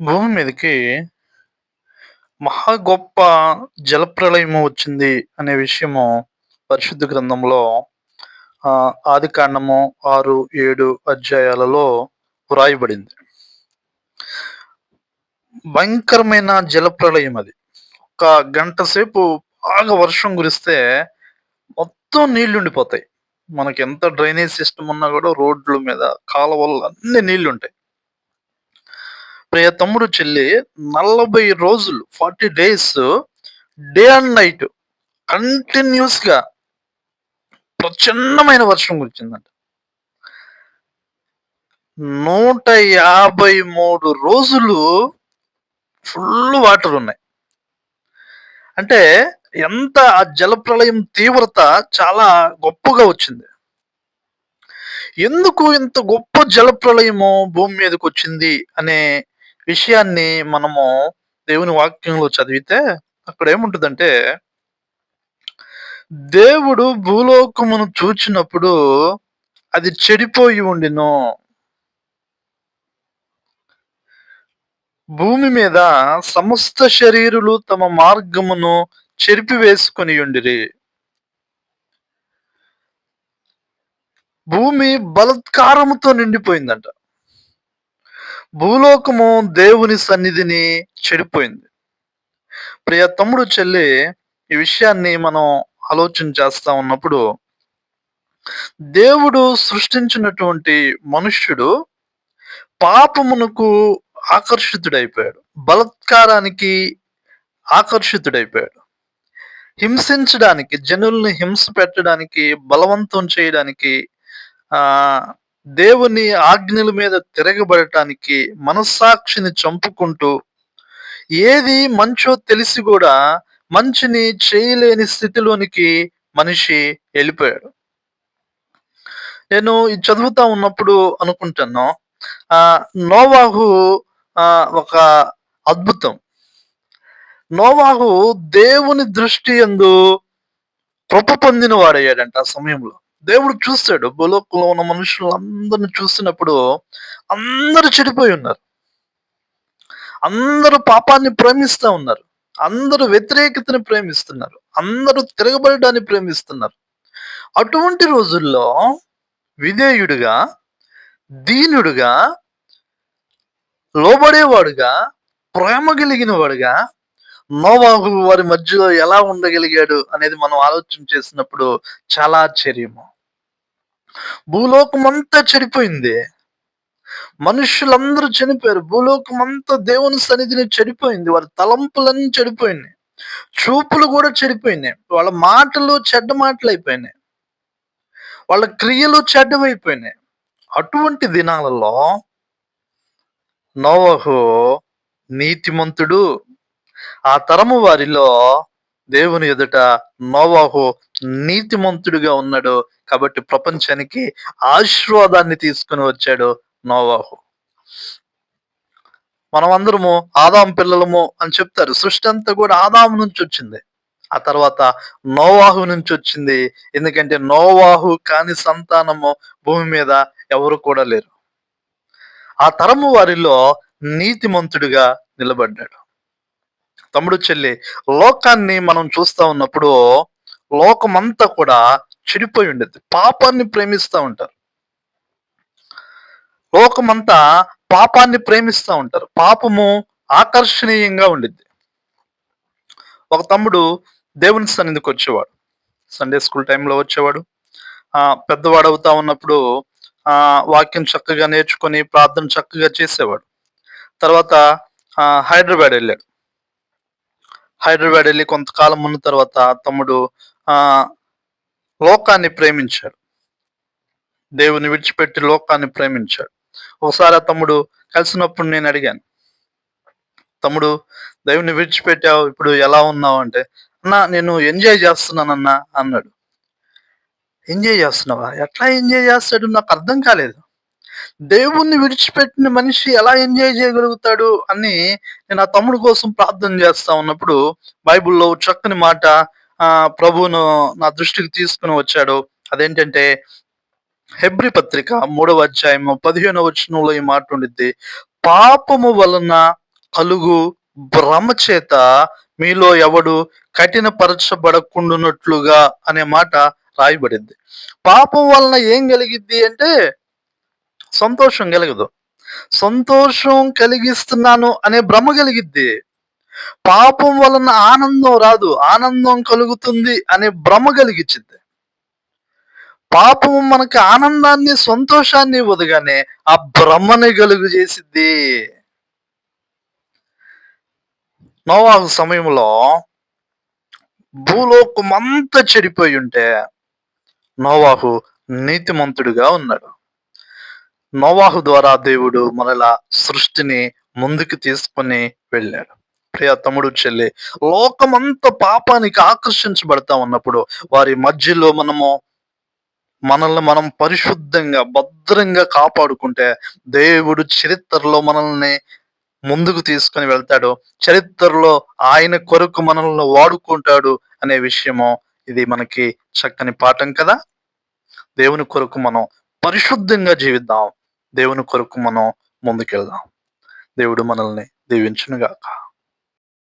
భూమి మీదకి మహా గొప్ప జలప్రలయము వచ్చింది అనే విషయము పరిశుద్ధ గ్రంథంలో ఆ, ఆది కాండము ఆరు ఏడు అధ్యాయాలలో వ్రాయబడింది. భయంకరమైన జలప్రళయం అది. ఒక గంట సేపు బాగా వర్షం కురిస్తే మొత్తం నీళ్ళు ఉండిపోతాయి మనకి ఎంత డ్రైనేజ్ సిస్టమ్ ఉన్నా కూడా రోడ్ల మీద కాలువల్లో అన్ని నీళ్ళు ఉంటాయి ప్రియ తమ్ముడు చెల్లి నలభై రోజులు forty days day and night కంటిన్యూస్గా ప్రచండమైన వర్షం కురిచిందంట. నూట యాభై మూడు రోజులు ఫుల్ వాటర్ ఉన్నాయి. అంటే ఎంత ఆ జలప్రళయం తీవ్రత చాలా గొప్పగా వచ్చింది. ఎందుకు ఇంత గొప్ప జలప్రళయము భూమి మీదకి వచ్చింది అనే విషయాన్ని మనము దేవుని వాక్యంలో చదివితే అక్కడ ఏముంటుందంటే దేవుడు భూలోకమును చూచినప్పుడు అది చెడిపోయి ఉండిను. భూమి మీద సమస్త శరీరులు తమ మార్గమును చెరిపివేసుకొని ఉండిరి. భూమి బలత్కారముతో నిండిపోయిందంట. భూలోకము దేవుని సన్నిధిని చెడిపోయింది. ప్రియ తమ్ముడు చెల్లి ఈ విషయాన్ని మనం ఆలోచన చేస్తా ఉన్నప్పుడు దేవుడు సృష్టించినటువంటి మనుష్యుడు పాపమునకు ఆకర్షితుడైపోయాడు. బలత్కారానికి ఆకర్షితుడైపోయాడు. హింసించడానికి జనుల్ని హింస పెట్టడానికి బలవంతం చేయడానికి ఆ దేవుని ఆజ్ఞల మీద తిరగబడటానికి మనస్సాక్షిని చంపుకుంటూ ఏది మంచో తెలిసి కూడా మంచిని చేయలేని స్థితిలోనికి మనిషి వెళ్ళిపోయాడు. నేను ఇది చదువుతా ఉన్నప్పుడు అనుకుంటాను. ఆ నోవాహు ఆ ఒక అద్భుతం. నోవాహు దేవుని దృష్టి ఎందు కృప పొందిన వాడయ్యాడంట ఆ సమయంలో. దేవుడు చూస్తాడు. భూలోకంలో ఉన్న మనుషులందరిని చూసినప్పుడు అందరూ చెడిపోయి ఉన్నారు. అందరూ పాపాన్ని ప్రేమిస్తూ ఉన్నారు. అందరూ వ్యతిరేకతని ప్రేమిస్తున్నారు. అందరూ తిరగబడడాన్ని ప్రేమిస్తున్నారు. అటువంటి రోజుల్లో విధేయుడిగా దీనుడుగా లోబడేవాడుగా ప్రేమ కలిగిన వాడుగా నోవాహు వారి మధ్యలో ఎలా ఉండగలిగాడు అనేది మనం ఆలోచన చేసినప్పుడు చాలా ఆశ్చర్యము. భూలోకం అంతా చెడిపోయింది. మనుషులందరూ చనిపోయారు. భూలోకం అంతా దేవుని సన్నిధిని చెడిపోయింది. వారి తలంపులన్నీ చెడిపోయినాయి. చూపులు కూడా చెడిపోయినాయి. వాళ్ళ మాటలు చెడ్డ మాటలు అయిపోయినాయి. వాళ్ళ క్రియలు చెడ్డవైపోయినాయి అటువంటి దినాలలో నోవహు నీతిమంతుడు ఆ తరము వారిలో దేవుని ఎదుట నోవాహు నీతిమంతుడిగా ఉన్నాడు. కాబట్టి ప్రపంచానికి ఆశీర్వాదాన్ని తీసుకుని వచ్చాడు నోవాహు. మనం అందరము ఆదాం పిల్లలము అని చెప్తారు. సృష్టి అంతా కూడా ఆదాము నుంచి వచ్చింది. ఆ తర్వాత నోవాహు నుంచి వచ్చింది. ఎందుకంటే నోవాహు కాని సంతానము భూమి మీద ఎవరు కూడా లేరు. ఆ తరము వారిలో నీతిమంతుడిగా నిలబడ్డాడు. తమ్ముడు చెల్లి లోకాన్ని మనం చూస్తూ ఉన్నప్పుడు లోకమంతా కూడా చెడిపోయి ఉండేది. పాపాన్ని ప్రేమిస్తూ ఉంటారు. లోకమంతా పాపాన్ని ప్రేమిస్తూ ఉంటారు. పాపము ఆకర్షణీయంగా ఉండిద్ది. ఒక తమ్ముడు దేవుని సన్నిధికి వచ్చేవాడు. సండే స్కూల్ టైంలో వచ్చేవాడు. ఆ పెద్దవాడు అవుతా ఉన్నప్పుడు ఆ వాక్యం చక్కగా నేర్చుకొని ప్రార్థన చక్కగా చేసేవాడు. తర్వాత హైదరాబాద్ వెళ్ళాడు. హైదరాబాద్ వెళ్ళి కొంతకాలం ఉన్న తర్వాత తమ్ముడు ఆ లోకాన్ని ప్రేమించాడు. దేవుని విడిచిపెట్టి లోకాన్ని ప్రేమించాడు. ఒకసారి ఆ తమ్ముడు కలిసినప్పుడు నేను అడిగాను తమ్ముడు దేవుని విడిచిపెట్టావు ఇప్పుడు ఎలా ఉన్నావు? అంటే అన్నా నేను ఎంజాయ్ చేస్తున్నానన్నా అన్నాడు. ఎంజాయ్ చేస్తున్నావా? ఎట్లా ఎంజాయ్ చేస్తాడు? నాకు అర్థం కాలేదు. దేవుణ్ణి విడిచిపెట్టిన మనిషి ఎలా ఎంజాయ్ చేయగలుగుతాడు అని నేను ఆ తమ్ముడు కోసం ప్రార్థన చేస్తా ఉన్నప్పుడు బైబిల్లో చక్కని మాట ఆ ప్రభువును నా దృష్టికి తీసుకుని వచ్చాడు. అదేంటంటే హెబ్రి పత్రిక మూడవ అధ్యాయము పదిహేనవ వచనంలో ఈ మాట ఉండిద్ది. పాపము వలన కలుగు భ్రమ చేత మీలో ఎవడు కఠినపరచబడకుండునట్లుగా అనే మాట రాయబడింది. పాపం వలన ఏం కలిగిద్ది అంటే సంతోషం కలగదు. సంతోషం కలిగిస్తున్నాను అనే భ్రమ కలిగిద్ది. పాపం వలన ఆనందం రాదు ఆనందం కలుగుతుంది అనే భ్రమ కలిగించింది పాపం మనకు ఆనందాన్ని సంతోషాన్ని ఇవ్వదుగానే ఆ భ్రమని కలుగు చేసిద్ది. నోవాహు సమయంలో భూలోకమంతా చెడిపోయి ఉంటే నోవాహు నీతిమంతుడిగా ఉన్నాడు. నోవాహు ద్వారా దేవుడు మరలా సృష్టిని ముందుకు తీసుకొని వెళ్ళాడు. ప్రియ తమ్ముడు చెల్లి లోకమంతా పాపానికి ఆకర్షించబడతా ఉన్నప్పుడు వారి మధ్యలో మనము మనల్ని మనం పరిశుద్ధంగా భద్రంగా కాపాడుకుంటే దేవుడు చరిత్రలో మనల్ని ముందుకు తీసుకొని వెళ్తాడు. చరిత్రలో ఆయన కొరకు మనల్ని వాడుకుంటాడు అనే విషయము ఇది మనకి చక్కని పాఠం కదా? దేవుని కొరకు మనం పరిశుద్ధంగా జీవిద్దాం. దేవుని కొరకు మనం ముందుకెళ్దాం. దేవుడు మనల్ని దీవించునుగాక.